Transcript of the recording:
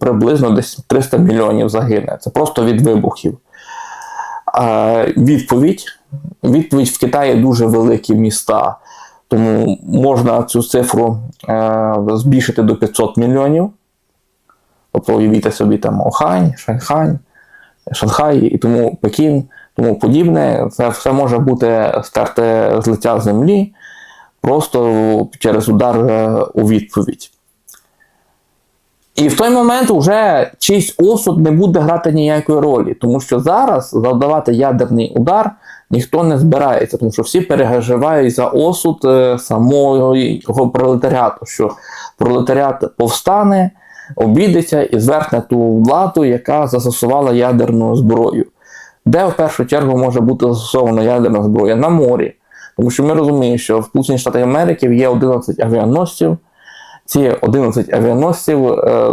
приблизно десь 300 мільйонів загине. Це просто від вибухів. А відповідь. Відповідь в Китаї дуже великі міста, тому можна цю цифру е, збільшити до 500 мільйонів. Тобто уявіть собі там Охань, Шанхань, Шанхай і тому Пекін, тому подібне. Це все може бути стерте з лиця землі просто через удар е, у відповідь. І в той момент вже чийсь осуд не буде грати ніякої ролі, тому що зараз завдавати ядерний удар ніхто не збирається, тому що всі переживають за осуд е, самого пролетаріату, що пролетаріат повстане, обідеться і зверхне ту владу, яка застосувала ядерну зброю. Де в першу чергу може бути застосована ядерна зброя? На морі. Тому що ми розуміємо, що в Сполучених Штатах Америки є 11 авіаносців. Ці 11 авіаносців е,